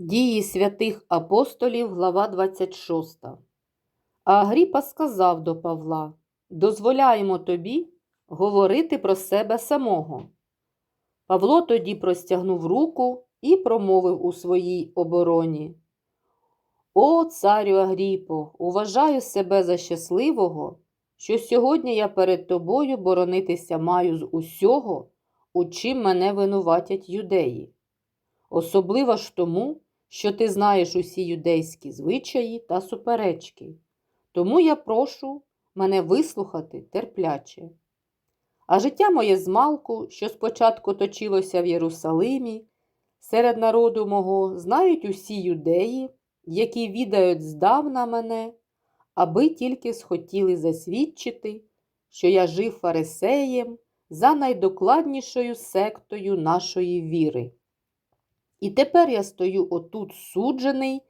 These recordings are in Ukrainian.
Дії святих апостолів, глава 26. А Агріпа сказав до Павла: Дозволяємо тобі говорити про себе самого. Павло тоді простягнув руку і промовив у своїй обороні. О, царю Агріпо, уважаю себе за щасливого, що сьогодні я перед тобою боронитися маю з усього, у чим мене винуватять юдеї. Особливо ж тому, що ти знаєш усі юдейські звичаї та суперечки. Тому я прошу мене вислухати терпляче. А життя моє змалку, що спочатку точилося в Єрусалимі, серед народу мого знають усі юдеї, які відають здавна мене, аби тільки схотіли засвідчити, що я жив фарисеєм за найдокладнішою сектою нашої віри. І тепер я стою отут суджений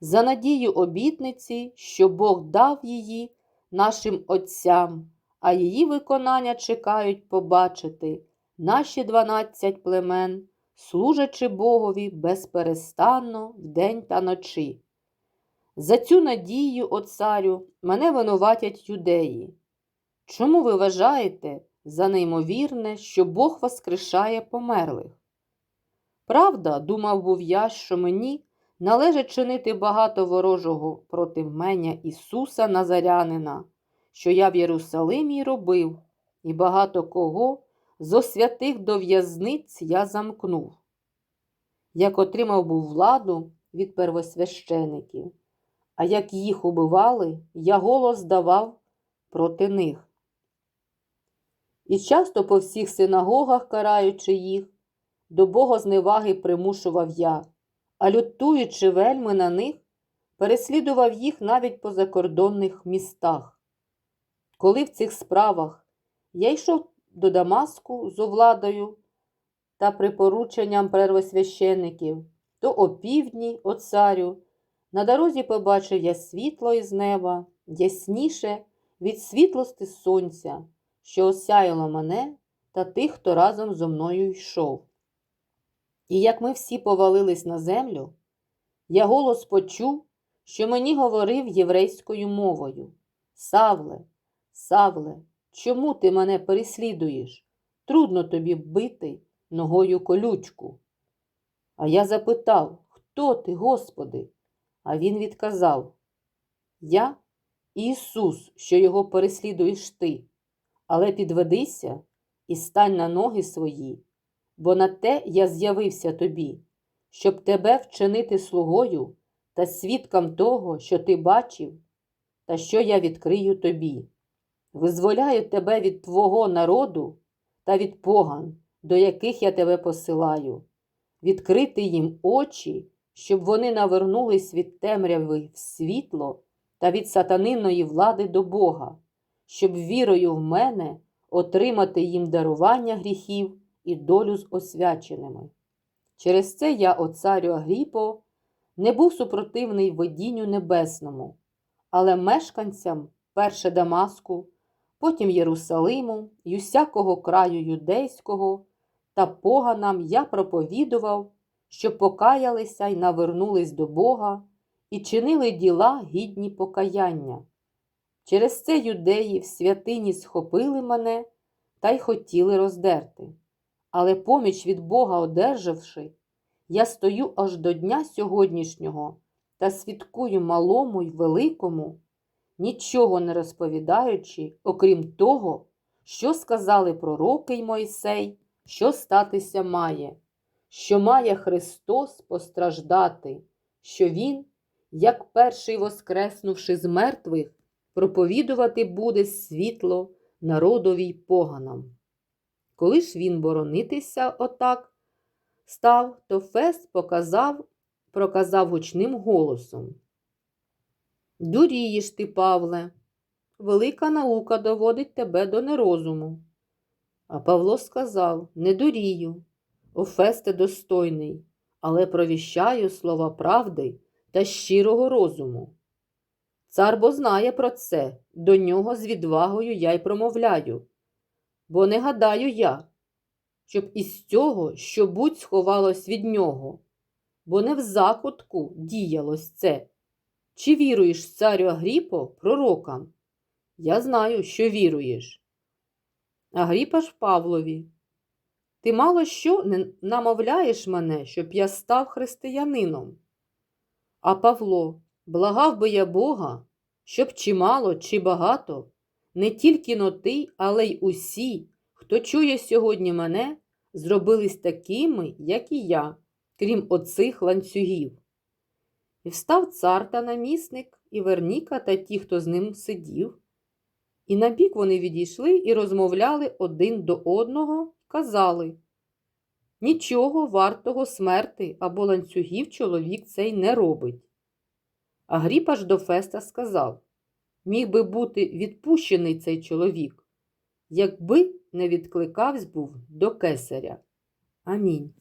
за надію обітниці, що Бог дав її нашим отцям, а її виконання чекають побачити наші дванадцять племен, служачи Богові безперестанно вдень та ночі. За цю надію, о царю, мене винуватять юдеї. Чому ви вважаєте за неймовірне, що Бог воскрешає померлих? Правда, думав був я, що мені належить чинити багато ворожого проти мене Ісуса Назарянина, що я в Єрусалимі робив, і багато кого зо святих до в'язниць я замкнув. Як отримав був владу від первосвящеників, а як їх убивали, я голос давав проти них. І часто по всіх синагогах, караючи їх, до богозневаги примушував я, а лютуючи вельми на них, переслідував їх навіть по закордонних містах. Коли в цих справах я йшов до Дамаску з овладою та припорученням первосвящеників, то опівдні, о царю, на дорозі побачив я світло із неба, ясніше від світлости сонця, що осяяло мене та тих, хто разом зо мною йшов. І як ми всі повалились на землю, я голос почув, що мені говорив єврейською мовою Савле, Савле, чому ти мене переслідуєш? Трудно тобі бити ногою колючку. А я запитав, хто ти, Господи? А він відказав: Я Ісус, що його переслідуєш ти, але підведися і стань на ноги свої бо на те я з'явився тобі, щоб тебе вчинити слугою та свідком того, що ти бачив, та що я відкрию тобі. Визволяю тебе від твого народу та від поган, до яких я тебе посилаю, відкрити їм очі, щоб вони навернулись від темряви в світло та від сатаниної влади до Бога, щоб вірою в мене отримати їм дарування гріхів і долю з освяченими. Через це я, о царю Агріпо, не був супротивний водінню небесному, але мешканцям перше Дамаску, потім Єрусалиму й усякого краю юдейського та поганам я проповідував, щоб покаялися й навернулись до Бога і чинили діла гідні покаяння. Через це юдеї в святині схопили мене та й хотіли роздерти але поміч від Бога одержавши, я стою аж до дня сьогоднішнього та свідкую малому й великому, нічого не розповідаючи, окрім того, що сказали пророки й Мойсей, що статися має, що має Христос постраждати, що Він, як перший воскреснувши з мертвих, проповідувати буде світло народові й поганам. Коли ж він боронитися отак став, то Фест показав, проказав гучним голосом. Дурієш ти, Павле, велика наука доводить тебе до нерозуму. А Павло сказав Не дурію, о Фесте достойний, але провіщаю слова правди та щирого розуму. Цар бо знає про це, до нього з відвагою я й промовляю бо не гадаю я, щоб із цього що будь сховалось від нього. бо не в закутку діялось це. Чи віруєш, царю Агріпо, пророкам? Я знаю, що віруєш. Агріпа ж Павлові. Ти мало що не намовляєш мене, щоб я став християнином. А Павло, благав би я Бога, щоб чи мало, чи багато, не тільки но ти, але й усі, хто чує сьогодні мене, зробились такими, як і я, крім оцих ланцюгів. І встав цар та намісник, і Верніка та ті, хто з ним сидів. І набік вони відійшли і розмовляли один до одного, казали Нічого вартого смерти або ланцюгів чоловік цей не робить. Агріпа ж до Феста сказав Міг би бути відпущений цей чоловік, якби не відкликавсь був до кесаря. Амінь.